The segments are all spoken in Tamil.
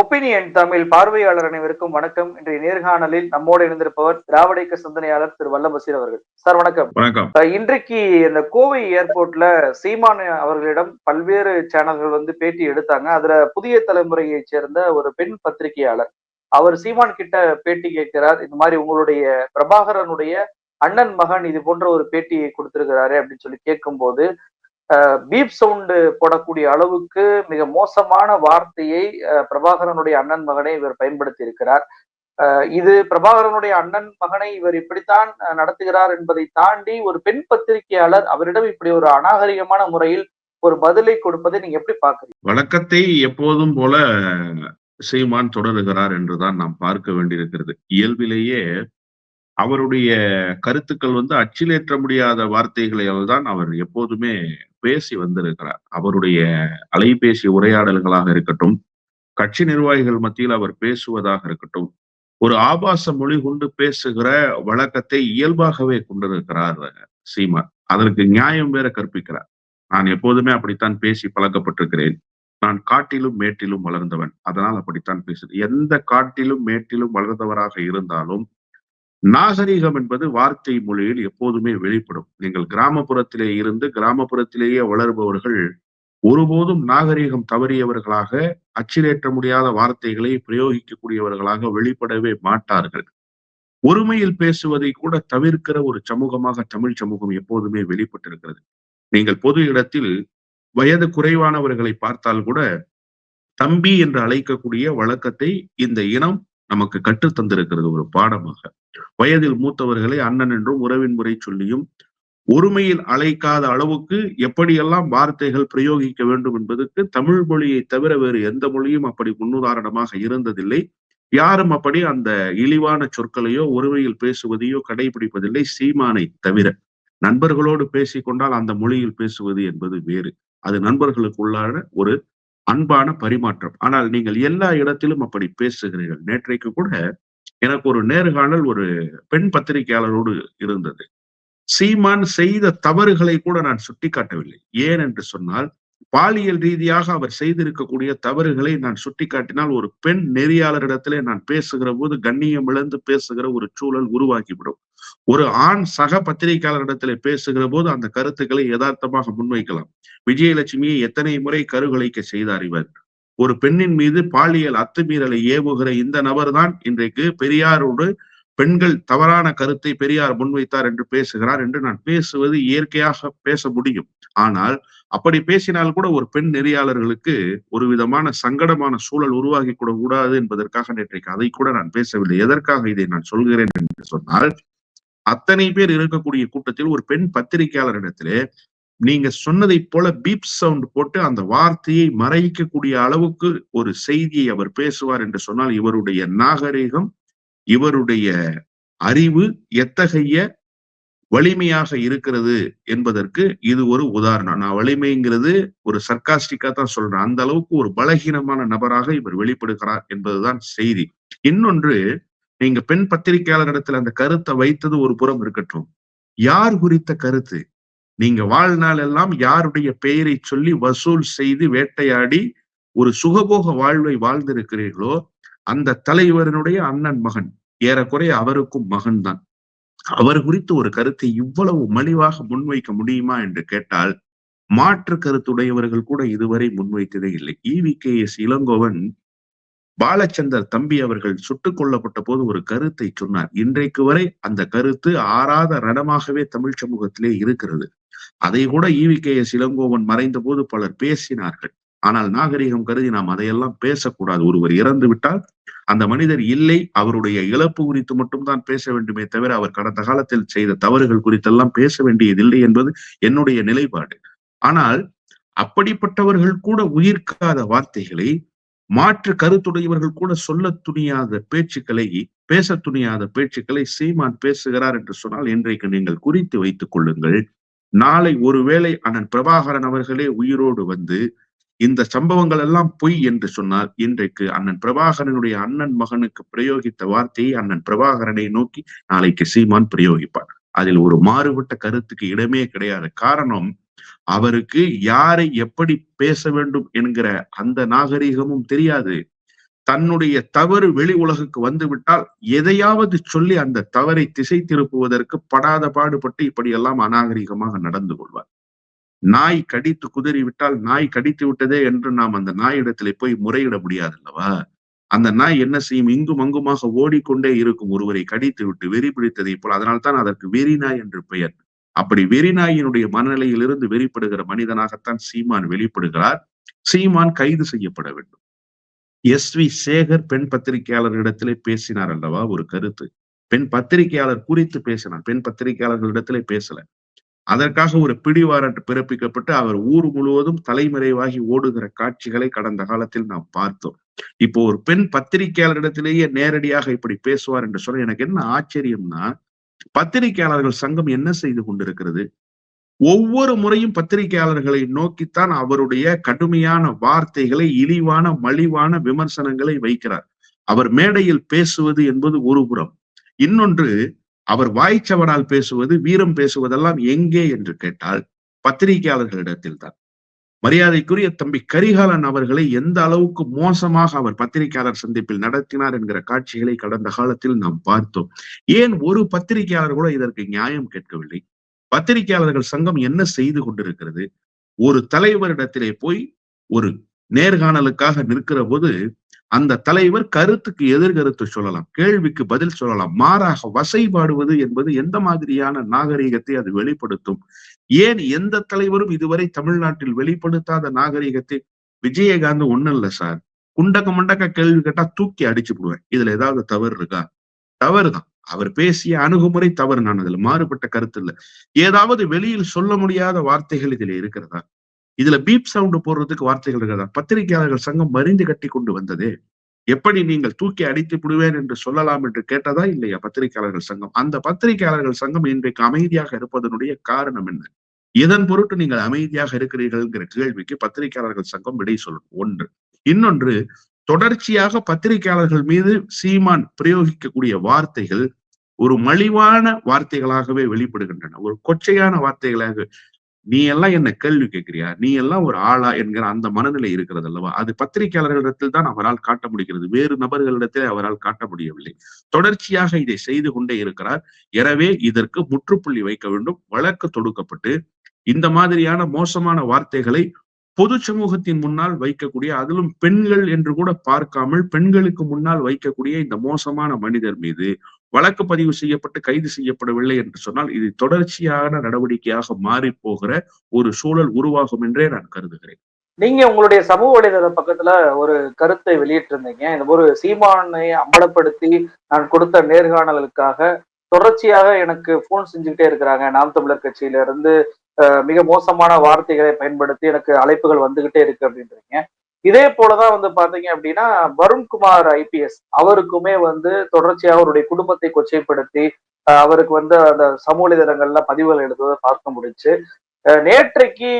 ஒப்பீனியன் தமிழ் பார்வையாளர் அனைவருக்கும் வணக்கம். இன்றைய நேர்காணலில் நம்மோடு இணைந்திருப்பவர் திராவிடக்க சிந்தனையாளர் திரு வல்லபசீர் அவர்கள். சார் வணக்கம். வணக்கம். இன்றைக்கு இந்த கோவை ஏர்போர்ட்ல சீமான் அவர்களிடம் பல்வேறு சேனல்கள் வந்து பேட்டி எடுத்தாங்க. அதுல புதிய தலைமுறையைச் சேர்ந்த ஒரு பெண் பத்திரிகையாளர். அவர் சீமான் கிட்ட பேட்டி கேட்கிறார். இந்த மாதிரி உங்களுடைய பிரபாகரனுடைய அண்ணன் மகன் இது போன்ற ஒரு பேட்டியை கொடுத்திருக்கிறாரு அப்படின்னு சொல்லி கேட்கும்போது பீப் சவுண்டு போடக்கூடிய அளவுக்கு மிக மோசமான வார்த்தையை பிரபாகரனுடைய அண்ணன் மகனை இவர் பயன்படுத்தி இருக்கிறார் இது பிரபாகரனுடைய அண்ணன் மகனை இவர் இப்படித்தான் நடத்துகிறார் என்பதை தாண்டி ஒரு பெண் பத்திரிகையாளர் அவரிடம் இப்படி ஒரு அநாகரிகமான முறையில் ஒரு பதிலை கொடுப்பதை நீங்க எப்படி பாக்குறீங்க வழக்கத்தை எப்போதும் போல சீமான் தொடருகிறார் என்றுதான் நாம் பார்க்க வேண்டியிருக்கிறது. இயல்பிலேயே அவருடைய கருத்துக்கள் வந்து அச்சிலேற்ற முடியாத வார்த்தைகளால் தான் அவர் எப்போதுமே பேசி வந்திருக்கிறார். அவருடைய அலைபேசி உரையாடல்களாக இருக்கட்டும் கட்சி நிர்வாகிகள் மத்தியில் அவர் பேசுவதாக இருக்கட்டும் ஒரு ஆபாச மொழி கொண்டு பேசுகிற வழக்கத்தை இயல்பாகவே கொண்டிருக்கிறார் சீமான். அதற்கு நியாயம் வேற கற்பிக்கிறார். நான் எப்போதுமே அப்படித்தான் பேசி பழக்கப்பட்டிருக்கிறேன். நான் காட்டிலும் மேட்டிலும் வளர்ந்தவன். அதனால் அப்படித்தான் பேசுது. எந்த காட்டிலும் மேட்டிலும் வளர்ந்தவராக இருந்தாலும் நாகரிகம் என்பது வார்த்தை மொழியில் எப்போதுமே வெளிப்படும். நீங்கள் கிராமப்புறத்திலே இருந்து கிராமப்புறத்திலேயே வளர்பவர்கள் ஒருபோதும் நாகரிகம் தவறியவர்களாக அச்சிலேற்ற முடியாத வார்த்தைகளை பிரயோகிக்கக்கூடியவர்களாக வெளிப்படவே மாட்டார்கள். ஒருமையில் பேசுவதை கூட தவிர்க்கிற ஒரு சமூகமாக தமிழ் சமூகம் எப்போதுமே வெளிப்பட்டிருக்கிறது. நீங்கள் பொது இடத்தில் வயது குறைவானவர்களை பார்த்தால் கூட தம்பி என்று அழைக்கக்கூடிய வழக்கத்தை இந்த இனம் நமக்கு கற்றுத் தந்திருக்கிறது ஒரு பாடமாக. வயதில் மூத்தவர்களை அண்ணன் என்றும் உறவின் முறை சொல்லியும் ஒருமையில் அழைக்காத அளவுக்கு எப்படியெல்லாம் வார்த்தைகள் பிரயோகிக்க வேண்டும் என்பதற்கு தமிழ் மொழியை தவிர வேறு எந்த மொழியும் அப்படி முன்னுதாரணமாக இருந்ததில்லை. யாரும் அப்படி அந்த இழிவான சொற்களையோ ஒருமையில் பேசுவதையோ கடைபிடிப்பதில்லை சீமானை தவிர. நண்பர்களோடு பேசிக்கொண்டால் அந்த மொழியில் பேசுவது என்பது வேறு. அது நண்பர்களுக்குள்ளான ஒரு அன்பான பரிமாற்றம். ஆனால் நீங்கள் எல்லா இடத்திலும் அப்படி பேசுகிறீர்கள். நேற்றைக்கு கூட எனக்கு ஒரு நேர்காணல் ஒரு பெண் பத்திரிகையாளரோடு இருந்தது. சீமான் செய்த தவறுகளை கூட நான் சுட்டிக்காட்டவில்லை. ஏன் என்று சொன்னால் பாலியல் ரீதியாக அவர் செய்திருக்கக்கூடிய தவறுகளை நான் சுட்டிக்காட்டினால் ஒரு பெண் நெறியாளரிடத்திலே நான் பேசுகிற போது கண்ணியம் இழந்து பேசுகிற ஒரு சூழல் உருவாக்கிவிடும் ஒரு ஆண் சக பத்திரிகையாளரிடத்திலே பேசுகிற போது அந்த கருத்துக்களை யதார்த்தமாக முன்வைக்கலாம். விஜயலட்சுமியை எத்தனை முறை கருகலைக்க செய்தார் இவர்? ஒரு பெண்ணின் மீது பாலியல் அத்துமீறலை ஏவுகிற இந்த நபர்தான் இன்றைக்கு பெரியாரோடு பெண்கள் தவறான கருத்தை பெரியார் முன்வைத்தார் என்று பேசுகிறார் என்று நான் பேசுவது இயற்கையாக பேச முடியும். ஆனால் அப்படி பேசினால் கூட ஒரு பெண் நெறியாளர்களுக்கு ஒரு விதமான சங்கடமான சூழல் உருவாகி கூட கூடாது என்பதற்காக நேற்றைக்கு அதை கூட நான் பேசவில்லை. எதற்காக இதை நான் சொல்கிறேன் என்று சொன்னால் அத்தனை பேர் இருக்கக்கூடிய கூட்டத்தில் ஒரு பெண் பத்திரிகையாளரிடத்திலே நீங்க சொன்னதை போல பீப் சவுண்ட் போட்டு அந்த வார்த்தையை மறைக்கக்கூடிய அளவுக்கு ஒரு செய்தியை அவர் பேசுவார் என்று சொன்னால் இவருடைய நாகரிகம் இவருடைய அறிவு எத்தகைய வலிமையாக இருக்கிறது என்பதற்கு இது ஒரு உதாரணம். நான் வலிமைங்கிறது ஒரு சர்க்காஸ்டிக்கா தான் சொல்றேன். அந்த அளவுக்கு ஒரு பலகீனமான நபராக இவர் வெளிப்படுகிறார் என்பதுதான் செய்தி. இன்னொன்று நீங்க பெண் பத்திரிகையாளரிடத்துல அந்த கருத்தை வைத்தது ஒரு புறம் இருக்கட்டும். யார் குறித்த கருத்து? நீங்க வாழ்நாள் எல்லாம் யாருடைய பெயரை சொல்லி வசூல் செய்து வேட்டையாடி ஒரு சுகபோக வாழ்வை வாழ்ந்திருக்கிறீர்களோ அந்த தலைவரனுடைய அண்ணன் மகன் ஏறக்குறைய அவருக்கும் மகன் தான் அவர் குறித்து ஒரு கருத்தை இவ்வளவு மலிவாக முன்வைக்க முடியுமா என்று கேட்டால் மாற்று கருத்துடையவர்கள் கூட இதுவரை முன்வைத்ததே இல்லை. E V K. S. Elangovan Balachandar தம்பி அவர்கள் சுட்டுக் கொல்லப்பட்ட போது ஒரு கருத்தை சொன்னார். இன்றைக்கு வரை அந்த கருத்து ஆறாத ரணமாகவே தமிழ் சமூகத்திலே இருக்கிறது. அதை கூட ஈவி கே. எஸ். இளங்கோவன் மறைந்த போது பலர் பேசினார்கள். ஆனால் நாகரிகம் கருதி நாம் அதையெல்லாம் பேசக்கூடாது. ஒருவர் இறந்து விட்டால் அந்த மனிதர் இல்லை அவருடைய இழப்பு குறித்து மட்டும்தான் பேச வேண்டுமே தவிர அவர் கடந்த காலத்தில் செய்த தவறுகள் குறித்தெல்லாம் பேச வேண்டியதில்லை என்பது என்னுடைய நிலைப்பாடு. ஆனால் அப்படிப்பட்டவர்கள் கூட உயிர்க்காத வார்த்தைகளை மாற்று கருத்துடையவர்கள் கூட சொல்ல துணியாத பேச்சுக்களை பேச துணியாத பேச்சுக்களை சீமான் பேசுகிறார் என்று சொன்னால் இன்றைக்கு நீங்கள் குறித்து வைத்துக் கொள்ளுங்கள். நாளை ஒருவேளை அண்ணன் பிரபாகரன் அவர்களே உயிரோடு வந்து இந்த சம்பவங்கள் எல்லாம் பொய் என்று சொன்னால் இன்றைக்கு அண்ணன் பிரபாகரனுடைய அண்ணன் மகனுக்கு பிரயோகித்த வார்த்தையை அண்ணன் பிரபாகரனை நோக்கி நாளைக்கு சீமான் பிரயோகிப்பார். அதில் ஒரு மாறுபட்ட கருத்துக்கு இடமே கிடையாது. காரணம் அவருக்கு யாரை எப்படி பேச வேண்டும் என்கிற அந்த நாகரிகமும் தெரியாது. தன்னுடைய தவறு வெளி உலகுக்கு வந்துவிட்டால் எதையாவது சொல்லி அந்த தவறை திசை திருப்புவதற்கு படாத பாடுபட்டு இப்படியெல்லாம் அநாகரிகமாக நடந்து கொள்வார். நாய் கடித்து குதறி விட்டால் நாய் கடித்து விட்டதே என்று நாம் அந்த நாயிடத்திலே போய் முறையிட முடியாது அல்லவா அந்த நாய் என்ன செய்யும்? இங்கும் அங்குமாக ஓடிக்கொண்டே இருக்கும் ஒருவரை கடித்து விட்டு வெறி பிடித்ததை போல் அதனால்தான் அதற்கு வெறி நாய் என்று பெயர். அப்படி வெறி நாயினுடைய மனநிலையிலிருந்து வெறிப்படுகிற மனிதனாகத்தான் சீமான் வெளிப்படுகிறார். சீமான் கைது செய்யப்பட வேண்டும். எஸ் வி சேகர் பெண் பத்திரிகையாளர்களிடத்திலே பேசினார் அல்லவா ஒரு கருத்து? பெண் பத்திரிகையாளர் குறித்து பேசினார். பெண் பத்திரிகையாளர்களிடத்திலே பேசல. அதற்காக ஒரு பிடிவாரண்ட் பிறப்பிக்கப்பட்டு அவர் ஊர் முழுவதும் தலைமறைவாகி ஓடுகிற காட்சிகளை கடந்த காலத்தில் நாம் பார்த்தோம். இப்போ ஒரு பெண் பத்திரிகையாளரிடத்திலேயே நேரடியாக இப்படி பேசுவார் என்று சொல்ல எனக்கு என்ன ஆச்சரியம்னா பத்திரிகையாளர்கள் சங்கம் என்ன செய்து கொண்டிருக்கிறது? ஒவ்வொரு முறையும் பத்திரிகையாளர்களை நோக்கித்தான் அவருடைய கடுமையான வார்த்தைகளை இழிவான மலிவான விமர்சனங்களை வைக்கிறார். அவர் மேடையில் பேசுவது என்பது ஒரு புறம். இன்னொன்று அவர் வாய்ச்சவடால் பேசுவது வீரம் பேசுவதெல்லாம் எங்கே என்று கேட்டால் பத்திரிகையாளர்களிடத்தில் தான் மரியாதைக்குரிய தம்பி கரிகாலன் அவர்களை எந்த அளவுக்கு மோசமாக அவர் பத்திரிகையாளர் சந்திப்பில் நடத்தினார் என்கிற காட்சிகளை கடந்த காலத்தில் நாம் பார்த்தோம். ஏன் ஒரு பத்திரிகையாளர் கூட இதற்கு நியாயம் கேட்கவில்லை? பத்திரிகையாளர்கள் சங்கம் என்ன செய்து கொண்டிருக்கிறது? ஒரு தலைவரிடத்திலே போய் ஒரு நேர்காணலுக்காக நிற்கிற போது அந்த தலைவர் கருத்துக்கு எதிர்கருத்து சொல்லலாம் கேள்விக்கு பதில் சொல்லலாம். மாறாக வசைபாடுவது என்பது எந்த மாதிரியான நாகரிகத்தை அது வெளிப்படுத்தும்? ஏன் எந்த தலைவரும் இதுவரை தமிழ்நாட்டில் வெளிப்படுத்தாத நாகரிகத்தை? விஜயகாந்த் ஒண்ணும் இல்ல சார் குண்டக்க முண்டக்க கேள்வி கேட்டா தூக்கி அடிச்சு விடுவேன் இதுல ஏதாவது தவறு இருக்கா? தவறுதான். அவர் பேசிய அணுகுமுறை தவறு. நான் அதுல மாறுபட்ட கருத்து இல்லை. ஏதாவது வெளியில் சொல்ல முடியாத வார்த்தைகள் இதுல இருக்கிறதா? இதுல பீப் சவுண்டு போடுறதுக்கு வார்த்தைகள் இருக்கிறதா பத்திரிகையாளர்கள் சங்கம் மறிந்து கட்டி கொண்டு வந்தது. எப்படி நீங்கள் தூக்கி அடித்து விடுவேன் என்று சொல்லலாம் என்று கேட்டதா இல்லையா பத்திரிகையாளர்கள் சங்கம்? அந்த பத்திரிகையாளர்கள் சங்கம் இன்றைக்கு அமைதியாக இருப்பதனுடைய காரணம் என்ன? இதன் பொருட்டு நீங்கள் அமைதியாக இருக்கிறீர்கள்ங்கிற கேள்விக்கு பத்திரிகையாளர்கள் சங்கம் விடை சொல்லணும் ஒன்று. இன்னொன்று தொடர்ச்சியாக பத்திரிகையாளர்கள் மீது சீமான் பிரயோகிக்கக்கூடிய வார்த்தைகள் ஒரு மலிவான வார்த்தைகளாகவே வெளிப்படுகின்றன. ஒரு கொச்சையான வார்த்தைகளாக நீ எல்லாம் என்ன கேள்வி கேட்கிறியா? நீ எல்லாம் ஒரு ஆளா என்கிற அந்த மனநிலை இருக்கிறது அல்லவா? அது பத்திரிகையாளர்களிடத்தில் தான் அவரால் காட்ட முடிகிறது. வேறு நபர்களிடத்தில் அவரால் காட்ட முடியவில்லை. தொடர்ச்சியாக இதை செய்து கொண்டே இருக்கிறார். எனவே இதற்கு முற்றுப்புள்ளி வைக்க வேண்டும். வழக்கு தொடுக்கப்பட்டு இந்த மாதிரியான மோசமான வார்த்தைகளை பொது சமூகத்தின் முன்னால் வைக்கக்கூடிய அதிலும் பெண்கள் என்று கூட பார்க்காமல் பெண்களுக்கு முன்னால் வைக்கக்கூடிய இந்த மோசமான மனிதர் மீது வழக்கு பதிவு செய்யப்பட்டு கைது செய்யப்படவில்லை என்று சொன்னால் இது தொடர்ச்சியான நடவடிக்கையாக மாறி போகிற ஒரு சூழல் உருவாகும் என்றே நான் கருதுகிறேன். நீங்க உங்களுடைய சமூக வலைதள பக்கத்துல ஒரு கருத்தை வெளியிட்டிருந்தீங்க. இந்த ஒரு சீமானை அம்பலப்படுத்தி நான் கொடுத்த நேர்காணலுக்காக தொடர்ச்சியாக எனக்கு போன் செஞ்சுக்கிட்டே இருக்கிறாங்க. நாம் தமிழர் கட்சியில இருந்து மிக மோசமான வார்த்தைகளை பயன்படுத்தி எனக்கு அழைப்புகள் வந்துகிட்டே இருக்கு அப்படின்றீங்க. இதே போலதான் வந்து பாத்தீங்க அப்படின்னா வருண்குமார் ஐபிஎஸ் அவருக்குமே வந்து தொடர்ச்சியாக அவருடைய குடும்பத்தை கொச்சைப்படுத்தி அவருக்கு வந்து அந்த சமூக இதழங்கள்ல பதிவுகள் எடுத்ததை பார்க்க முடிச்சு நேற்றைக்கு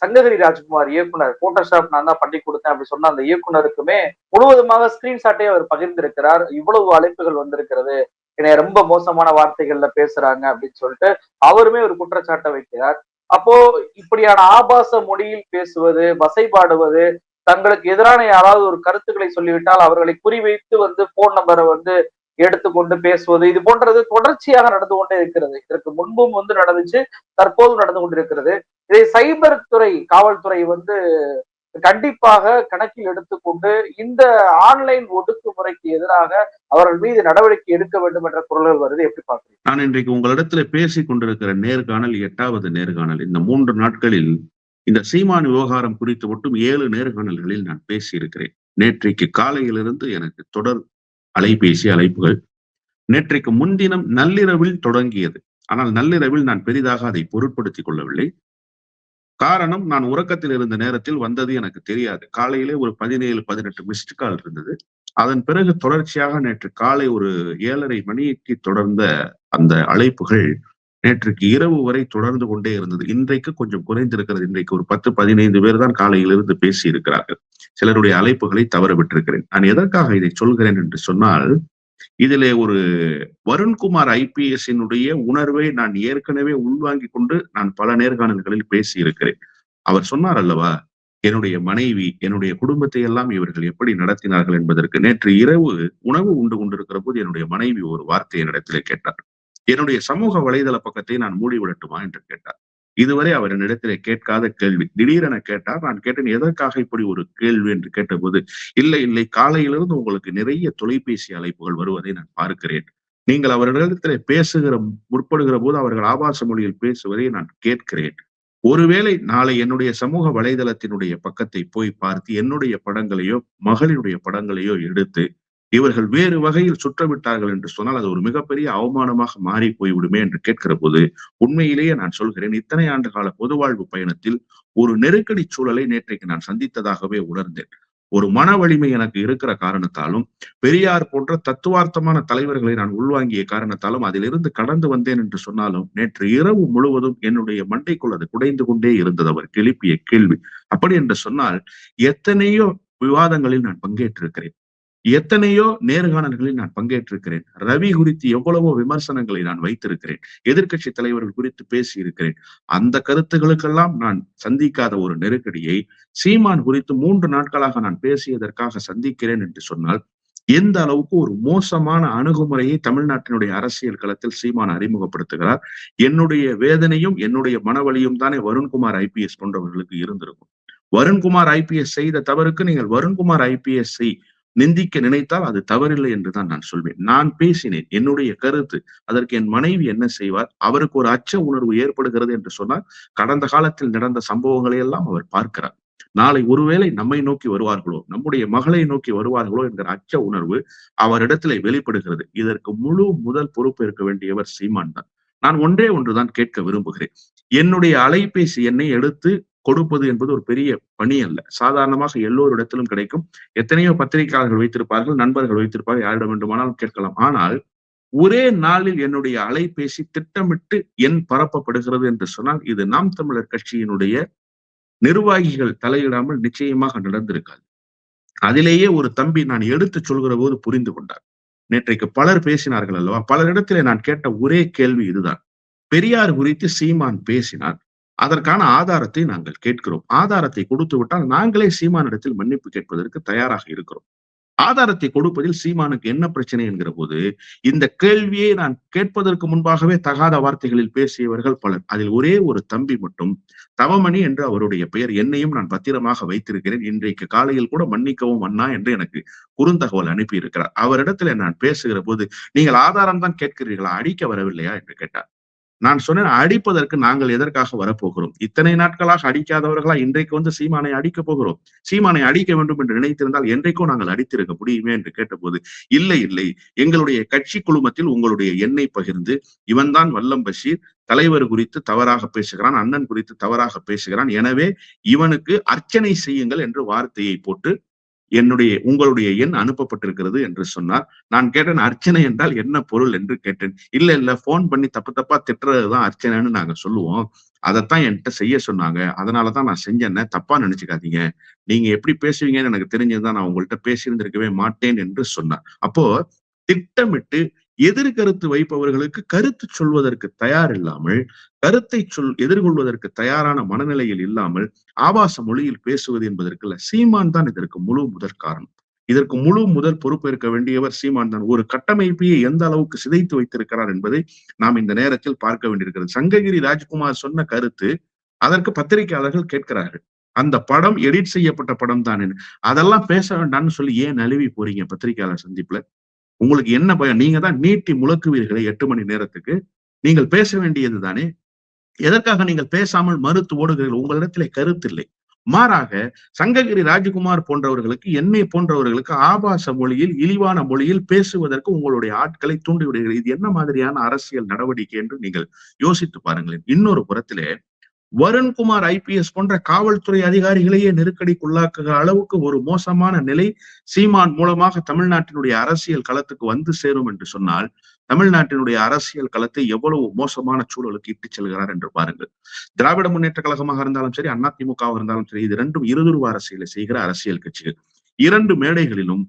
சங்ககிரி ராஜ்குமார் இயக்குனர் போட்டோஷாப் நான் தான் பண்ணி கொடுத்தேன் அப்படி சொன்ன அந்த இயக்குனருக்குமே முழுவதுமாக ஸ்கிரீன்ஷாட்டே அவர் பகிர்ந்திருக்கிறார். இவ்வளவு அழைப்புகள் வந்திருக்கிறது. என்னை ரொம்ப மோசமான வார்த்தைகள்ல பேசுறாங்க அப்படின்னு சொல்லிட்டு அவருமே ஒரு குற்றச்சாட்டை வைக்கிறார். அப்போ இப்படியான ஆபாச மொழியில் பேசுவது வசைபாடுவது தங்களுக்கு எதிரான யாராவது ஒரு கருத்துக்களை சொல்லிவிட்டால் அவர்களை குறிவைத்து வந்து போன் நம்பரை வந்து எடுத்துக்கொண்டு பேசுவது இது போன்றது தொடர்ச்சியாக நடந்து கொண்டே இருக்கிறது. இதற்கு முன்பும் வந்து நடந்துச்சு தற்போதும் நடந்து கொண்டிருக்கிறது. இதை சைபர் துறை காவல்துறை வந்து கண்டிப்பாக கணக்கில் எடுத்துக்கொண்டு இந்த ஆன்லைன் ஒடுக்குமுறைக்கு எதிராக அவர்கள் மீது நடவடிக்கை எடுக்க வேண்டும் என்ற குரல்கள் வருது. எப்படி பாக்குறீங்க நான் இன்றைக்கு உங்களிடத்துல பேசிக் கொண்டிருக்கிற நேர்காணல் எட்டாவது நேர்காணல். இந்த மூன்று நாட்களில் இந்த சீமான் விவகாரம் குறித்து மட்டும் ஏழு நேர்காணல்களில் நான் பேசியிருக்கிறேன். நேற்றைக்கு காலையிலிருந்து எனக்கு தொடர் அலைபேசி அழைப்புகள். நேற்றைக்கு முன்தினம் நள்ளிரவில் தொடங்கியது. ஆனால் நள்ளிரவில் நான் பெரிதாக அதை பொருட்படுத்திக் கொள்ளவில்லை. காரணம் நான் உறக்கத்தில் இருந்த நேரத்தில் வந்தது எனக்கு தெரியாது. காலையிலே ஒரு பதினேழு பதினெட்டு மிஸ்டு கால் இருந்தது. அதன் பிறகு தொடர்ச்சியாக நேற்று காலை ஒரு ஏழரை மணிக்கு தொடர்ந்த அந்த அழைப்புகள் நேற்றுக்கு இரவு வரை தொடர்ந்து கொண்டே இருந்தது. இன்றைக்கு கொஞ்சம் குறைந்திருக்கிறது. இன்றைக்கு ஒரு பத்து பதினைந்து பேர் தான் காலையிலிருந்து பேசி இருக்கிறார்கள் சிலருடைய அழைப்புகளை தவற விட்டிருக்கிறேன் நான் எதற்காக இதை சொல்கிறேன் என்று சொன்னால் இதிலே ஒரு வருண்குமார் ஐபிஎஸ்னுடைய உணர்வை நான் ஏற்கனவே உள்வாங்கி கொண்டு நான் பல நேர்காணல்களில் பேசி இருக்கிறேன் அவர் சொன்னார் அல்லவா என்னுடைய மனைவி என்னுடைய குடும்பத்தை எல்லாம் இவர்கள் எப்படி நடத்தினார்கள் என்பதற்கு? நேற்று இரவு உணவு உண்டு கொண்டிருக்கிற போது என்னுடைய மனைவி ஒரு வார்த்தை என்னிடத்திலே கேட்டார். என்னுடைய சமூக வலைதள பக்கத்தை நான் மூடி விடட்டுமா என்று கேட்டார். இதுவரை அவர் என்னிடத்திலே கேட்காத கேள்வி. திடீரென கேட்டார் நான் கேட்டேன் எதற்காக இப்படி ஒரு கேள்வி? என்று கேட்டபோது இல்லை இல்லை காலையிலிருந்து உங்களுக்கு நிறைய தொலைபேசி அழைப்புகள் வருவதை நான் பார்க்கிறேன். நீங்கள் அவர்களிடத்திலே பேசுகிற முற்படுகிற போது அவர்கள் ஆபாச மொழியில் பேசுவதை நான் கேட்கிறேன். ஒருவேளை நாளை என்னுடைய சமூக வலைதளத்தினுடைய பக்கத்தை போய் பார்த்து என்னுடைய படங்களையோ மகளினுடைய படங்களையோ எடுத்து இவர்கள் வேறு வகையில் சுற்றவிட்டார்கள் என்று சொன்னால் அது ஒரு மிகப்பெரிய அவமானமாக மாறி போய்விடுமே என்று கேட்கிற போது உண்மையிலேயே நான் சொல்கிறேன் இத்தனை ஆண்டு கால பொதுவாழ்வு பயணத்தில் ஒரு நெருக்கடி சூழலை நேற்றைக்கு நான் சந்தித்ததாகவே உணர்ந்தேன். ஒரு மன வலிமை எனக்கு இருக்கிற காரணத்தாலும் பெரியார் போன்ற தத்துவார்த்தமான தலைவர்களை நான் உள்வாங்கிய காரணத்தாலும் அதிலிருந்து கடந்து வந்தேன் என்று சொன்னாலும் நேற்று இரவு முழுவதும் என்னுடைய மண்டைக்குள் அது குடைந்து கொண்டே இருந்தது. அவர் எழுப்பிய கேள்வி அப்படி என்று சொன்னால் எத்தனையோ விவாதங்களில் நான் பங்கேற்றிருக்கிறேன். எத்தனையோ நேர்காணல்களில் நான் பங்கேற்றிருக்கிறேன். ரவி குறித்து எவ்வளவோ விமர்சனங்களை நான் வைத்திருக்கிறேன். எதிர்கட்சி தலைவர்கள் குறித்து பேசி இருக்கிறேன் அந்த கருத்துகளுக்கெல்லாம் நான் சந்திக்காத ஒரு நெருக்கடியை சீமான் குறித்து மூன்று நாட்களாக நான் பேசியதற்காக சந்திக்கிறேன் என்று சொன்னால் எந்த அளவுக்கு ஒரு மோசமான அணுகுமுறையை தமிழ்நாட்டினுடைய அரசியல் களத்தில் சீமான் அறிமுகப்படுத்துகிறார் என்னுடைய வேதனையும் என்னுடைய மனவழியும் தானே வருண்குமார் ஐபிஎஸ் போன்றவர்களுக்கு இருந்திருக்கும். வருண்குமார் ஐபிஎஸ் செய்த தவறுக்கு நீங்கள் வருண்குமார் ஐபிஎஸ்ஐ நிந்திக்க நினைத்தால் அது தவறில்லை என்றுதான் நான் சொல்வேன். நான் பேசினேன். என்னுடைய கருத்து அதற்கு என் மனைவி என்ன செய்வார்? அவருக்கு ஒரு அச்ச உணர்வு ஏற்படுகிறது என்று சொன்னால் கடந்த காலத்தில் நடந்த சம்பவங்களை எல்லாம் அவர் பார்க்கிறார். நாளை ஒருவேளை நம்மை நோக்கி வருவார்களோ நம்முடைய மகளை நோக்கி வருவார்களோ என்கிற அச்ச உணர்வு அவரிடத்திலே வெளிப்படுகிறது. இதற்கு முழு முதல் பொறுப்பு இருக்க வேண்டியவர் சீமான் தான். நான் ஒன்றே ஒன்றுதான் கேட்க விரும்புகிறேன். என்னுடைய அலைபேசி எண்ணை எடுத்து கொடுப்பது என்பது ஒரு பெரிய பணி அல்ல. சாதாரணமாக எல்லோரிடத்திலும் கிடைக்கும். எத்தனையோ பத்திரிகையாளர்கள் வைத்திருப்பார்கள் நண்பர்கள் வைத்திருப்பார்கள் யாரிடம் வேண்டுமானாலும் கேட்கலாம். ஆனால் ஒரே நாளில் என்னுடைய அலைபேசி திட்டமிட்டு என் பரப்பப்படுகிறது என்று சொன்னால் இது நாம் தமிழர் கட்சியினுடைய நிர்வாகிகள் தலையிடாமல் நிச்சயமாக நடந்திருக்காது. அதிலேயே ஒரு தம்பி நான் எடுத்து சொல்கிற போது புரிந்து கொண்டார். நேற்றைக்கு பலர் பேசினார்கள் அல்லவா? பலரிடத்திலே நான் கேட்ட ஒரே கேள்வி இதுதான். பெரியார் குறித்து சீமான் பேசினார். அதற்கான ஆதாரத்தை நாங்கள் கேட்கிறோம். ஆதாரத்தை கொடுத்து விட்டால் நாங்களே சீமானிடத்தில் மன்னிப்பு கேட்பதற்கு தயாராக இருக்கிறோம். ஆதாரத்தை கொடுப்பதில் சீமானுக்கு என்ன பிரச்சனை என்கிற போது இந்த கேள்வியை நான் கேட்பதற்கு முன்பாகவே தகாத வார்த்தைகளில் பேசியவர்கள் பலர் அதில் ஒரே ஒரு தம்பி மட்டும் தவமணி என்று அவருடைய பெயர் என்னையும் நான் பத்திரமாக வைத்திருக்கிறேன். இன்றைக்கு காலையில் கூட மன்னிக்கவும் அண்ணா என்று எனக்கு குறுந்தகவல் அனுப்பி இருக்கிறார் அவரிடத்துல நான் பேசுகிற போது நீங்கள் ஆதாரம் தான் கேட்கிறீர்களா? அடிக்க வரவில்லையா? என்று கேட்டார். நான் சொன்னேன் அடிப்பதற்கு நாங்கள் எதற்காக வரப்போகிறோம்? இத்தனை நாட்களாக அடிக்காதவர்களா இன்றைக்கு வந்து சீமானை அடிக்க போகிறோம். சீமானை அடிக்க வேண்டும் என்று நினைத்திருந்தால் என்றைக்கும் நாங்கள் அடித்திருக்க முடியுமே என்று கேட்டபோது இல்லை இல்லை. எங்களுடைய கட்சி குழுமத்தில் உங்களுடைய எண்ணெய் பகிர்ந்து இவன்தான் வல்லம் பஷீர் தலைவர் குறித்து தவறாக பேசுகிறான் அண்ணன் குறித்து தவறாக பேசுகிறான். எனவே இவனுக்கு அர்ச்சனை செய்யுங்கள் என்று வார்த்தையை போட்டு என்னுடைய உங்களுடைய எண் அனுப்பப்பட்டிருக்கிறது என்று சொன்னார். நான் கேட்டேன் அர்ச்சனை என்றால் என்ன பொருள்? என்று கேட்டேன். இல்ல இல்ல போன் பண்ணி தப்பு தப்பா திட்டுறதுதான் அர்ச்சனைன்னு நாங்க சொல்லுவோம். அதைத்தான் என்கிட்ட செய்ய சொன்னாங்க. அதனாலதான் நான் செஞ்சேன்ன தப்பா நினைச்சுக்காதீங்க. நீங்க எப்படி பேசுவீங்கன்னு எனக்கு தெரிஞ்சதுதான் நான் உங்கள்கிட்ட பேசியிருந்திருக்கவே மாட்டேன் என்று சொன்னார். அப்போ திட்டமிட்டு எதிர்கருத்து வைப்பவர்களுக்கு கருத்து சொல்வதற்கு தயார் இல்லாமல் கருத்தை சொல் எதிர்கொள்வதற்கு தயாரான மனநிலையில் இல்லாமல் ஆபாச மொழியில் பேசுவது என்பதற்குள்ள சீமான் தான் இதற்கு முழு முதற் காரணம். இதற்கு முழு முதல் பொறுப்பேற்க வேண்டியவர் சீமான் தான். ஒரு கட்டமைப்பையே எந்த அளவுக்கு சிதைத்து வைத்திருக்கிறார் என்பதை நாம் இந்த நேரத்தில் பார்க்க வேண்டியிருக்கிறது. சங்ககிரி ராஜ்குமார் சொன்ன கருத்து அதற்கு பத்திரிகையாளர்கள் கேட்கிறார்கள். அந்த படம் எடிட் செய்யப்பட்ட படம் தான். அதெல்லாம் பேச வேண்டாம்னு சொல்லி ஏன் நழுவி போறீங்க பத்திரிகையாளர் சந்திப்புல? உங்களுக்கு என்ன பயம்? நீங்க தான் நீட்டி முழக்குவீர்களே எட்டு மணி நேரத்துக்கு. நீங்கள் பேச வேண்டியது தானே? எதற்காக நீங்கள் பேசாமல் மறுத்து ஓடுகிறீர்கள்? உங்களிடத்திலே கருத்தில்லை மாறாக சங்ககிரி ராஜகுமார் போன்றவர்களுக்கு என்னை போன்றவர்களுக்கு ஆபாச மொழியில் இழிவான மொழியில் பேசுவதற்கு உங்களுடைய ஆட்களை தூண்டிவிடுகிறீர்கள். இது என்ன மாதிரியான அரசியல் நடவடிக்கை என்று நீங்கள் யோசித்து பாருங்களேன். இன்னொரு புறத்திலே வருண்குமார் ஐபிஎஸ் போன்ற காவல்துறை அதிகாரிகளையே நெருக்கடிக்குள்ளாக்குகிற அளவுக்கு ஒரு மோசமான நிலை சீமான் மூலமாக தமிழ்நாட்டினுடைய அரசியல் களத்துக்கு வந்து சேரும் என்று சொன்னால் தமிழ்நாட்டினுடைய அரசியல் களத்தை எவ்வளவு மோசமான சூழலுக்கு இட்டுச் செல்கிறார் என்று பாருங்கள். திராவிட முன்னேற்ற கழகமாக இருந்தாலும் சரி அதிமுகவாக இருந்தாலும் சரி இது ரெண்டும் இருதுருவ அரசியலை செய்கிற அரசியல் கட்சிகள். இரண்டு மேடைகளிலும்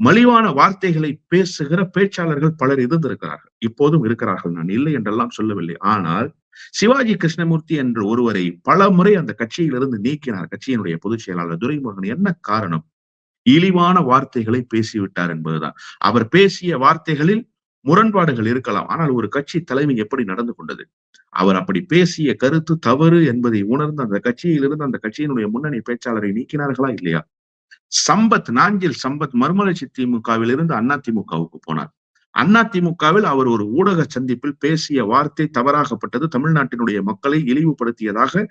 மலிவான வார்த்தைகளை பேசுகிற பேச்சாளர்கள் பலர் இருந்திருக்கிறார்கள். இப்போதும் இருக்கிறார்கள். நான் இல்லை என்றெல்லாம் சொல்லவில்லை. ஆனால் சிவாஜி கிருஷ்ணமூர்த்தி என்ற ஒருவரை பல முறை அந்த கட்சியிலிருந்து நீக்கினார். கட்சியினுடைய பொதுச் செயலாளர் துரைமுருகன். என்ன காரணம்? இழிவான வார்த்தைகளை பேசிவிட்டார் என்பதுதான். அவர் பேசிய வார்த்தைகளில் முரண்பாடுகள் இருக்கலாம். ஆனால் ஒரு கட்சி தலைமை எப்படி நடந்து கொண்டது? அவர் அப்படி பேசிய கருத்து தவறு என்பதை உணர்ந்து அந்த கட்சியிலிருந்து அந்த கட்சியினுடைய முன்னணி பேச்சாளரை நீக்கினார்களா இல்லையா? சம்பத் நாஞ்சில் சம்பத் மர்மலட்சி திமுகவில் இருந்து அண்ணா திமுகவுக்கு போனார். அண்ணா திமுகவில் அவர் ஒரு ஊடக சந்திப்பில் பேசிய வார்த்தை தவறாகப்பட்டது. தமிழ்நாட்டினுடைய மக்களை இழிவுபடுத்தியதாக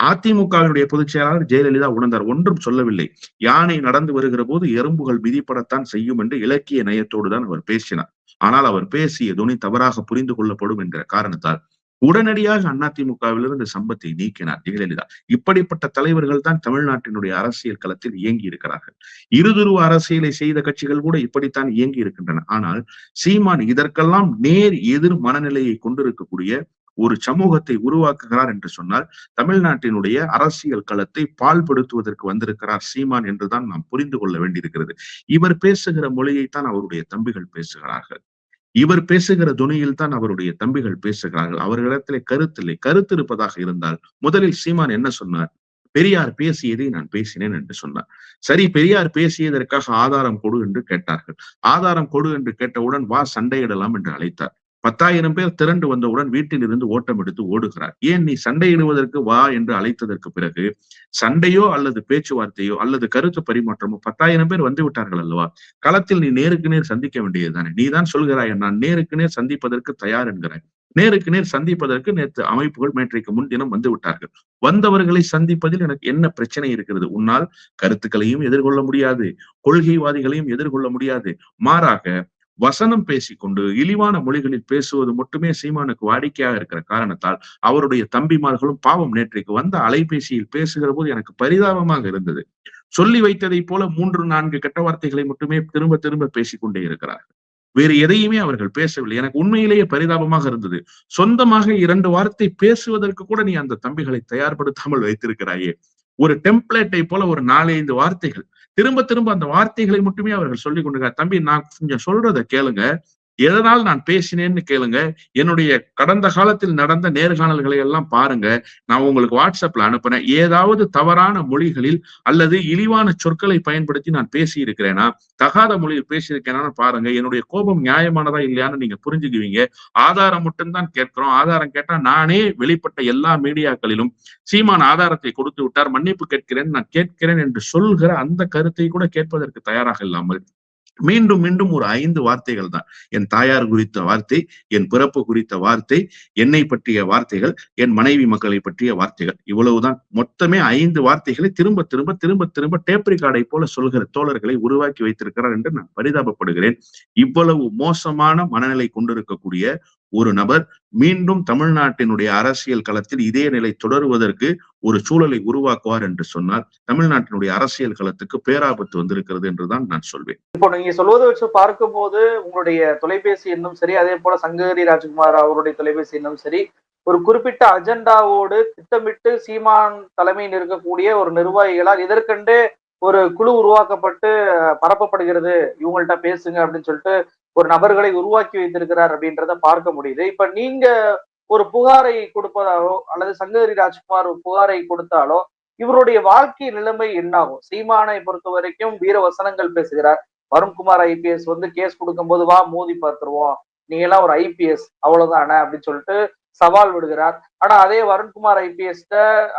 அதிமுகவினுடைய பொதுச் செயலாளர் ஜெயலலிதா உணர்ந்தார். ஒன்றும் சொல்லவில்லை. யானை நடந்து வருகிற போது எறும்புகள் விதிப்படத்தான் செய்யும் என்று இலக்கிய நயத்தோடு தான் அவர் பேசினார். ஆனால் அவர் பேசிய துணி தவறாக புரிந்து கொள்ளப்படும் என்கிற காரணத்தால் உடனடியாக அதிமுகவிலிருந்து சம்பத்தை நீக்கினார். ஜெயலலிதா. இப்படிப்பட்ட தலைவர்கள் தான் தமிழ்நாட்டினுடைய அரசியல் களத்தில் இயங்கி இருக்கிறார்கள். இருதுருவ அரசியலை செய்த கட்சிகள் கூட இப்படித்தான் இயங்கி இருக்கின்றன. ஆனால் சீமான் இதற்கெல்லாம் நேர் எதிர் மனநிலையை கொண்டிருக்கக்கூடிய ஒரு சமூகத்தை உருவாக்குகிறார் என்று சொன்னால் தமிழ்நாட்டினுடைய அரசியல் களத்தை பால்படுத்துவதற்கு வந்திருக்கிறார் சீமான் என்றுதான் நாம் புரிந்து கொள்ள வேண்டியிருக்கிறது. இவர் பேசுகிற மொழியைத்தான் அவருடைய தம்பிகள் பேசுகிறார்கள். இவர் பேசுகிற துணியில் தான் அவருடைய தம்பிகள் பேசுகிறார்கள். அவர்களிடத்திலே கருத்தில்லை கருத்து இருப்பதாக இருந்தால் முதலில் சீமான் என்ன சொன்னார்? பெரியார் பேசியதை நான் பேசினேன் என்று சொன்னார். சரி பெரியார் பேசியதற்காக ஆதாரம் கொடு என்று கேட்டார்கள். ஆதாரம் கொடு என்று கேட்டவுடன் வா சண்டையிடலாம் என்று அழைத்தார். பத்தாயிரம் பேர் திரண்டு வந்தவுடன் வீட்டில் இருந்து ஓட்டம் எடுத்து ஓடுகிறார். ஏன் நீ சண்டையிடுவதற்கு வா என்று அழைத்ததற்கு பிறகு சண்டையோ அல்லது பேச்சுவார்த்தையோ அல்லது கருத்து பரிமாற்றமோ பத்தாயிரம் பேர் வந்து விட்டார்கள் அல்லவா? களத்தில் நீ நேருக்கு நேர் சந்திக்க வேண்டியதுதானே நீ தான் சொல்கிறாய் நான் நேருக்கு நேர் சந்திப்பதற்கு தயார் என்கிறாய். நேருக்கு நேர் சந்திப்பதற்கு நேற்று அமைப்புகள் நேற்றைக்கு முன்தினம் வந்து விட்டார்கள். வந்தவர்களை சந்திப்பதில் எனக்கு என்ன பிரச்சனை இருக்கிறது? உன்னால் கருத்துக்களையும் எதிர்கொள்ள முடியாது கொள்கைவாதிகளையும் எதிர்கொள்ள முடியாது. மாறாக வசனம் பேசிக்கொண்டு இழிவான மொழிகளில் பேசுவது மட்டுமே சீமானுக்கு வாடிக்கையாக இருக்கிற காரணத்தால் அவருடைய தம்பிமார்களும் பாவம் நேற்றைக்கு வந்த அலைபேசியில் பேசுகிற போது எனக்கு பரிதாபமாக இருந்தது. சொல்லி வைத்ததை போல மூன்று நான்கு கெட்ட வார்த்தைகளை மட்டுமே திரும்ப திரும்ப பேசிக்கொண்டே இருக்கிறார்கள். வேறு எதையுமே அவர்கள் பேசவில்லை. எனக்கு உண்மையிலேயே பரிதாபமாக இருந்தது. சொந்தமாக இரண்டு வார்த்தை பேசுவதற்கு கூட நீ அந்த தம்பிகளை தயார்படுத்தாமல் வைத்திருக்கிறாயே. ஒரு டெம்ப்ளேட்டை போல ஒரு நாலஞ்சு வார்த்தைகள். திரும்ப திரும்ப அந்த வார்த்தைகளை மட்டுமே அவர்கள் சொல்லிக் கொண்டிருக்கார் தம்பி நான் கொஞ்சம் சொல்றத கேளுங்க. எதனால் நான் பேசினேன்னு கேளுங்க. என்னுடைய கடந்த காலத்தில் நடந்த நேர்காணல்களை எல்லாம் பாருங்க. நான் உங்களுக்கு வாட்ஸ்அப்ல அனுப்புனேன் ஏதாவது தவறான மொழிகளில் அல்லது இழிவான சொற்களை பயன்படுத்தி நான் பேசி இருக்கிறேனா தகாத மொழியில் பேசியிருக்கேனா பாருங்க. என்னுடைய கோபம் நியாயமானதா இல்லையான்னு நீங்க புரிஞ்சுக்குவீங்க. ஆதாரம் மட்டும்தான் கேட்கிறோம். ஆதாரம் கேட்டா நானே வெளிப்பட்ட எல்லா மீடியாக்களிலும் சீமான் ஆதாரத்தை கொடுத்து விட்டார். மன்னிப்பு கேட்கிறேன் நான் கேட்கிறேன் என்று சொல்கிற அந்த கருத்தை கூட கேட்பதற்கு தயாராக இல்லாமல் மீண்டும் மீண்டும் ஒரு ஐந்து வார்த்தைகள் தான். என் தாயார் குறித்த வார்த்தை என் பிறப்பு குறித்த வார்த்தை என்னை பற்றிய வார்த்தைகள் என் மனைவி மக்களை பற்றிய வார்த்தைகள். இவ்வளவுதான். மொத்தமே ஐந்து வார்த்தைகளை திரும்ப திரும்ப திரும்ப திரும்ப டேப்ரி கார்டை போல சொல்கிற தோழர்களை உருவாக்கி வைத்திருக்கிறார் என்று நான் பரிதாபப்படுகிறேன். இவ்வளவு மோசமான மனநிலை கொண்டிருக்கக்கூடிய ஒரு நபர் மீண்டும் தமிழ்நாட்டினுடைய அரசியல் களத்தில் இதே நிலை தொடருவதற்கு ஒரு சூழலை உருவாக்குவார் என்று சொன்னால் தமிழ்நாட்டினுடைய அரசியல் களத்துக்கு பேராபத்து வந்திருக்கிறது என்றுதான் நான் சொல்வேன். இப்போ நீங்க சொல்வதை வச்சு பார்க்கும்போது உங்களுடைய தொலைபேசி எண்ணும் சரி அதே போல சங்ககிரி ராஜ்குமார் அவருடைய தொலைபேசி எண்ணும் சரி ஒரு குறிப்பிட்ட அஜெண்டாவோடு திட்டமிட்டு சீமான் தலைமையில் இருக்கக்கூடிய ஒரு நிர்வாகிகளால் இதற்கென்றே ஒரு குழு உருவாக்கப்பட்டு பரப்பப்படுகிறது. இவங்கள்ட்ட பேசுங்க அப்படின்னு சொல்லிட்டு ஒரு நபர்களை உருவாக்கி வைத்திருக்கிறார் அப்படின்றத பார்க்க முடியுது. இப்ப நீங்க ஒரு புகாரை கொடுப்பதாலோ அல்லது சங்ககிரி ராஜ்குமார் ஒரு புகாரை கொடுத்தாலோ இவருடைய வாழ்க்கை நிலைமை என்னாகும்? சீமானை பொறுத்த வரைக்கும் வீர வசனங்கள் பேசுகிறார். வருண்குமார் ஐபிஎஸ் வந்து கேஸ் கொடுக்கும்போது வா மோதி பார்த்துருவோம். நீங்க எல்லாம் ஒரு ஐபிஎஸ் அவ்வளவுதானே? அப்படின்னு சொல்லிட்டு சவால் விடுகிறார். ஆனா அதே வருண்குமார் ஐபிஎஸ்ட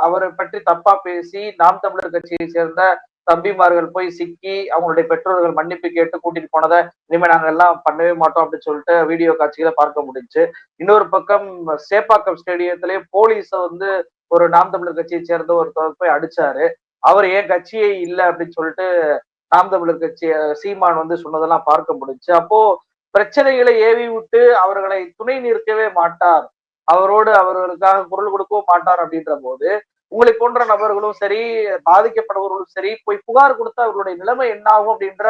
அவரை பற்றி தப்பா பேசி நாம் தமிழர் கட்சியை சேர்ந்த தம்பிமார்கள் போய் சிக்கி அவங்களுடைய பெற்றோர்கள் மன்னிப்பு கேட்டு கூட்டிட்டு போனதை இனிமே நாங்க எல்லாம் பண்ணவே மாட்டோம் அப்படின்னு சொல்லிட்டு வீடியோ காட்சிகளை பார்க்க முடிஞ்சு. இன்னொரு பக்கம் சேப்பாக்கம் ஸ்டேடியத்திலே போலீஸ வந்து ஒரு நாம் தமிழர் கட்சியை சேர்ந்த ஒருத்தர் போய் அடிச்சாரு. அவர் ஏன் கட்சியே இல்லை அப்படின்னு சொல்லிட்டு நாம் தமிழர் கட்சி சீமான் வந்து சொன்னதெல்லாம் பார்க்க முடிஞ்சு. அப்போ பிரச்சனைகளை ஏவி விட்டு அவர்களை துணை நிற்கவே மாட்டார். அவரோடு அவர்களுக்காக குரல் கொடுக்கவும் மாட்டார் அப்படின்ற போது உங்களை போன்ற நபர்களும் சரி பாதிக்கப்படுபவர்களும் சரி போய் புகார் கொடுத்தா அவர்களுடைய நிலைமை என்ன ஆகும் அப்படின்ற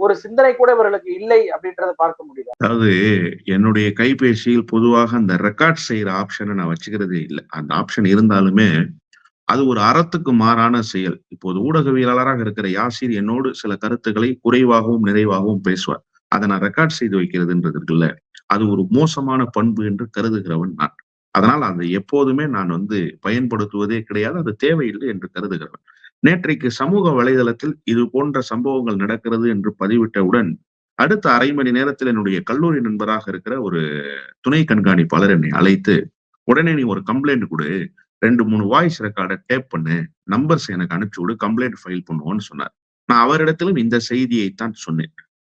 ஒரு சிந்தனை கூட இவர்களுக்கு இல்லை அப்படின்றத பார்க்க முடியல அதாவது என்னுடைய கைபேசியில் பொதுவாக அந்த ரெக்கார்ட் செய்யற ஆப்ஷனை நான் வச்சுக்கிறதே இல்லை. அந்த ஆப்ஷன் இருந்தாலுமே அது ஒரு அறத்துக்கு மாறான செயல். இப்போது ஊடகவியலாளராக இருக்கிற யாசிர் என்னோடு சில கருத்துக்களை குறைவாகவும் நிறைவாகவும் பேசுவார். அதை நான் ரெக்கார்ட் செய்து வைக்கிறதுன்றது இருக்குல்ல அது ஒரு மோசமான பண்பு என்று கருதுகிறவன் நான். அதனால் அதை எப்போதுமே நான் வந்து பயன்படுத்துவதே கிடையாது அது தேவையில்லை என்று கருதுகிறேன் நேற்றைக்கு சமூக வலைதளத்தில் இது போன்ற சம்பவங்கள் நடக்கிறது என்று பதிவிட்டவுடன் அடுத்த அரை மணி நேரத்தில் என்னுடைய கல்லூரி நண்பராக இருக்கிற ஒரு துணை கண்காணிப்பாளர் என்னை அழைத்து உடனே நீ ஒரு கம்ப்ளைண்ட் கொடு. ரெண்டு மூணு வாய்ஸ் ரெக்கார்டை டேப் பண்ணு. நம்பர்ஸ் எனக்கு அனுப்பிச்சு விடு. கம்ப்ளைண்ட் ஃபைல் பண்ணுவோன்னு சொன்னார். நான் அவரிடத்திலும் இந்த செய்தியை தான் சொன்னேன்.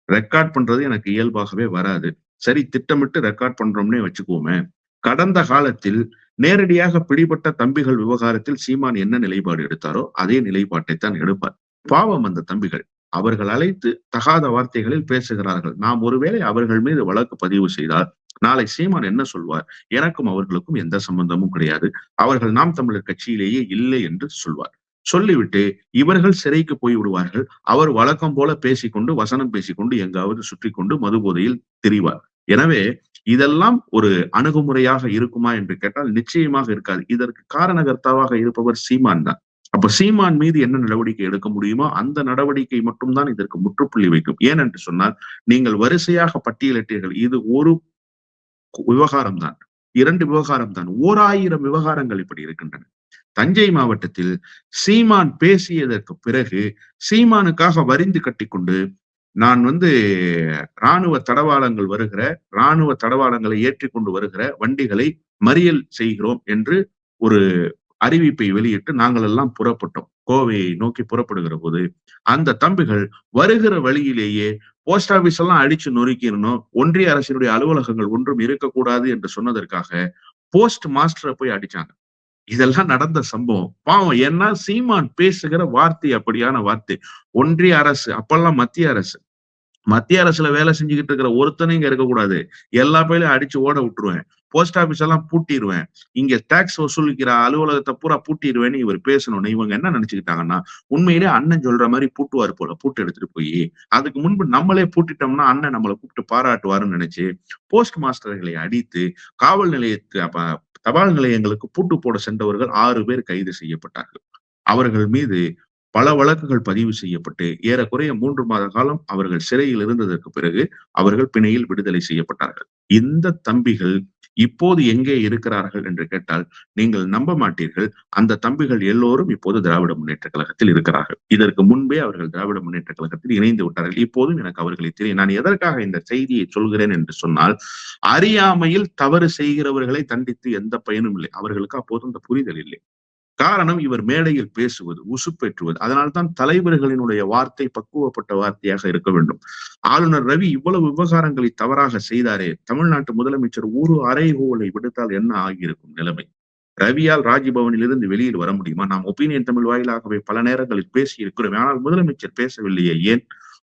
ரெக்கார்ட் பண்றது எனக்கு இயல்பாகவே வராது. சரி திட்டமிட்டு ரெக்கார்ட் பண்றோம்னே வச்சுக்குவோமே. கடந்த காலத்தில் நேரடியாக பிடிபட்ட தம்பிகள் விவகாரத்தில் சீமான் என்ன நிலைப்பாடு எடுத்தாரோ அதே நிலைப்பாட்டை தான் எடுப்பார். பாவம் அந்த தம்பிகள். அவர்கள் அழைத்து தகாத வார்த்தைகளில் பேசுகிறார்கள். நாம் ஒருவேளை அவர்கள் மீது வழக்கு பதிவு செய்தால் நாளை சீமான் என்ன சொல்வார்? எனக்கும் அவர்களுக்கும் எந்த சம்பந்தமும் கிடையாது. அவர்கள் நாம் தமிழர் கட்சியிலேயே இல்லை என்று சொல்வார். சொல்லிவிட்டு இவர்கள் சிறைக்கு போய் விடுவார்கள். அவர் வழக்கம் போல பேசிக்கொண்டு வசனம் பேசிக்கொண்டு எங்காவது சுற்றி கொண்டு மதுபோதையில் திரிவார். எனவே இதெல்லாம் ஒரு அணுகுமுறையாக இருக்குமா என்று கேட்டால் நிச்சயமாக இருக்காது. இதற்கு காரணகர்த்தாவாக இருப்பவர் சீமான் தான். அப்ப சீமான் மீது என்ன நடவடிக்கை எடுக்க முடியுமோ அந்த நடவடிக்கை மட்டும்தான் இதற்கு முற்றுப்புள்ளி வைக்கும். ஏனென்று சொன்னால் நீங்கள் வரிசையாக பட்டியலிட்டீர்கள். இது ஒரு விவகாரம் தான். இரண்டு விவகாரம் தான். ஓர் ஆயிரம் விவகாரங்கள் இப்படி இருக்கின்றன. தஞ்சை மாவட்டத்தில் சீமான் பேசியதற்கு பிறகு சீமானுக்காக வரிந்து கட்டிக்கொண்டு நான் வந்து ராணுவ தடவாளங்கள் வருகிற ராணுவ தடவாளங்களை ஏற்றிக்கொண்டு வருகிற வண்டிகளை மறியல் செய்கிறோம் என்று ஒரு அறிவிப்பை வெளியிட்டு நாங்கள் எல்லாம் புறப்பட்டோம். கோவையை நோக்கி புறப்படுகிற போது அந்த தம்பிகள் வருகிற வழியிலேயே போஸ்ட் ஆபீஸ் எல்லாம் அடிச்சு நொறுக்கிடணும் ஒன்றிய அரசினுடைய அலுவலகங்கள் ஒன்றும் இருக்கக்கூடாது என்று சொன்னதற்காக போஸ்ட் மாஸ்டரை போய் அடிச்சாங்க. இதெல்லாம் நடந்த சம்பவம். பாவம் ஏன்னா சீமான் பேசுகிற வார்த்தை அப்படியான வார்த்தை. ஒன்றிய அரசு அப்பெல்லாம் மத்திய அரசு. மத்திய அரசுல வேலை செஞ்சுக்கிட்டு இருக்கிற ஒருத்தனும் இங்க இருக்கக்கூடாது எல்லா பேரையும் அடிச்சு ஓட விட்டுருவேன். போஸ்ட் ஆபீஸ் எல்லாம் பூட்டிடுவேன் இங்க டாக்ஸ் வசூலிக்கிற அலுவலகத்தை பூரா பூட்டிடுவேன்னு இவர் பேசணும்னு இவங்க என்ன நினைச்சுக்கிட்டாங்கன்னா உண்மையிலே அண்ணன் சொல்ற மாதிரி பூட்டுவார் போல. பூட்டு எடுத்துட்டு போய் அதுக்கு முன்பு நம்மளே பூட்டிட்டோம்னா அண்ணன் நம்மளை கூப்பிட்டு பாராட்டுவாருன்னு நினைச்சு போஸ்ட் மாஸ்டர்களை அடித்து காவல் நிலையத்து அப்ப தபால் நிலையங்களுக்கு பூட்டு போட சென்றவர்கள் ஆறு பேர் கைது செய்யப்பட்டார்கள். அவர்கள் மீது பல வழக்குகள் பதிவு செய்யப்பட்டு ஏறக்குறைய மூன்று மாத காலம் அவர்கள் சிறையில் இருந்ததற்கு பிறகு அவர்கள் பிணையில் விடுதலை செய்யப்பட்டார்கள். இந்த தம்பிகள் இப்போது எங்கே இருக்கிறார்கள் என்று கேட்டால் நீங்கள் நம்ப மாட்டீர்கள். அந்த தம்பிகள் எல்லோரும் இப்போது திராவிட முன்னேற்ற கழகத்தில் இருக்கிறார்கள். இதற்கு முன்பே அவர்கள் திராவிட முன்னேற்ற கழகத்தில் இணைந்து விட்டார்கள். இப்போதும் எனக்கு அவர்களை தெரியும் நான் எதற்காக இந்த செய்தியை சொல்கிறேன் என்று சொன்னால் அறியாமையில் தவறு செய்கிறவர்களை தண்டித்து எந்த பயனும் இல்லை. அவர்களுக்கு அப்போது அந்த புரிதல் இல்லை. காரணம் இவர் மேடையில் பேசுவது உசுப்பேற்றுவது. அதனால்தான் தலைவர்களினுடைய வார்த்தை பக்குவப்பட்ட வார்த்தையாக இருக்க வேண்டும். ஆளுநர் ரவி இவ்வளவு விவகாரங்களை தவறாக செய்தாரே தமிழ்நாட்டு முதலமைச்சர் ஒரு அறைகோலை விடுத்தால் என்ன ஆகியிருக்கும் நிலைமை? ரவியால் ராஜ்பவனில் இருந்து வெளியில் வர முடியுமா? நாம் ஒப்பீனியன் தமிழ் வாயிலாகவே பல நேரங்களில் பேசி இருக்கிறோம் ஆனால் முதலமைச்சர் பேசவில்லையே ஏன்?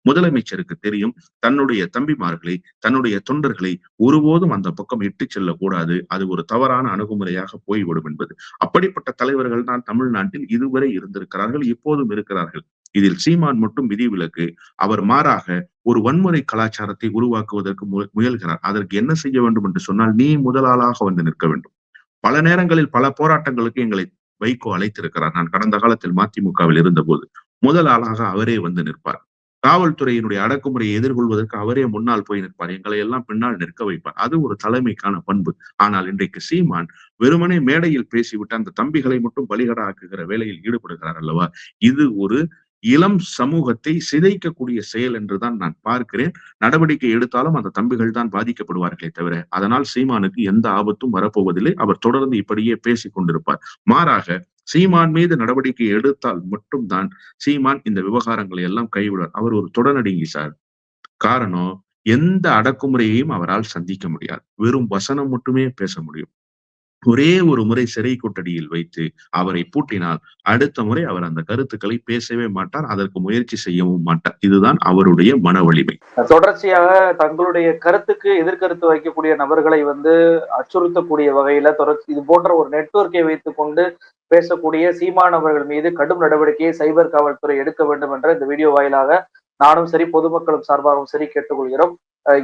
முதலமைச்சருக்கு தெரியும் தன்னுடைய தம்பிமார்களை தன்னுடைய தொண்டர்களை ஒருபோதும் அந்த பக்கம் இட்டு செல்லக்கூடாது. அது ஒரு தவறான அணுகுமுறையாக போய்விடும் என்பது. அப்படிப்பட்ட தலைவர்கள் தான் தமிழ்நாட்டில் இதுவரை இருந்திருக்கிறார்கள் இப்போதும் இருக்கிறார்கள். இதில் சீமான் மட்டும் விதிவிலக்கு அவர் மாறாக ஒரு வன்முறை கலாச்சாரத்தை உருவாக்குவதற்கு முயல்கிறார். அதற்கு என்ன செய்ய வேண்டும் என்று சொன்னால் நீ முதலாளாக வந்து நிற்க வேண்டும். பல நேரங்களில் பல போராட்டங்களுக்கு எங்களை வைகோ அழைத்திருக்கிறார். நான் கடந்த காலத்தில் மதிமுகவில் இருந்தபோது முதல் ஆளாக அவரே வந்து நிற்பார். காவல்துறையினுடைய அடக்குமுறையை எதிர்கொள்வதற்கு அவரே முன்னால் போய் நிற்பார். எங்களை எல்லாம் பின்னால் நிற்க வைப்பார். அது ஒரு தலைமைக்கான பண்பு. ஆனால் இன்றைக்கு சீமான் வெறுமனே மேடையில் பேசிவிட்டு அந்த தம்பிகளை மட்டும் பலிகடாக்குகிற வேலையில் ஈடுபடுகிறார் அல்லவா? இது ஒரு இளம் சமூகத்தை சிதைக்கக்கூடிய செயல் என்றுதான் நான் பார்க்கிறேன். நடவடிக்கை எடுத்தாலும் அந்த தம்பிகள் தான் பாதிக்கப்படுவார்களே தவிர அதனால் சீமானுக்கு எந்த ஆபத்தும் வரப்போவதில்லை. அவர் தொடர்ந்து இப்படியே பேசிக் கொண்டிருப்பார் மாறாக சீமான் மீது நடவடிக்கை எடுத்தால் மட்டும்தான் சீமான் இந்த விவகாரங்களை எல்லாம் கைவிடார் அவர் ஒரு தொடநடுங்கி சார். காரணம் எந்த அடக்குமுறையையும் அவரால் சந்திக்க முடியாது. வெறும் வசனம் மட்டுமே பேச முடியும். ஒரே ஒரு முறை சிறை கொட்டடியில் வைத்து அவரை பூட்டினால் அடுத்த முறை அவர் அந்த கருத்துக்களை பேசவே மாட்டார் அதற்கு முயற்சி செய்யவும் மாட்டார். இதுதான் அவருடைய மன வலிமை. தொடர்ச்சியாக தங்களுடைய கருத்துக்கு எதிர்கருத்து வைக்கக்கூடிய நபர்களை வந்து அச்சுறுத்தக்கூடிய வகையில தொடர்ச்சி இது போன்ற ஒரு நெட்வொர்க்கை வைத்துக் கொண்டு பேசக்கூடிய சீமானவர்கள் மீது கடும் நடவடிக்கையை சைபர் காவல்துறை எடுக்க வேண்டும் என்ற இந்த வீடியோ வாயிலாக நானும் சரி பொதுமக்களும் சார்பாகவும் சரி கேட்டுக்கொள்கிறோம்.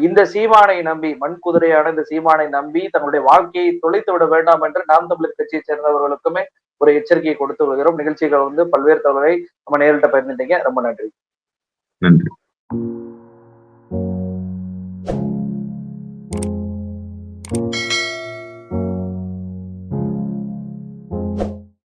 இந்த சீமானை நம்பி மண் குதிரையான இந்த சீமானை நம்பி தன்னுடைய வாழ்க்கையை தொலைத்து விட வேண்டாம் என்று நாம் தமிழர் கட்சியை சேர்ந்தவர்களுக்குமே ஒரு எச்சரிக்கையை கொடுத்து வருகிறோம். நிகழ்ச்சிகள் வந்து பல்வேறு தகவலை நம்ம நேரிட்ட பகிர்ந்துட்டீங்க. ரொம்ப நன்றி. நன்றி.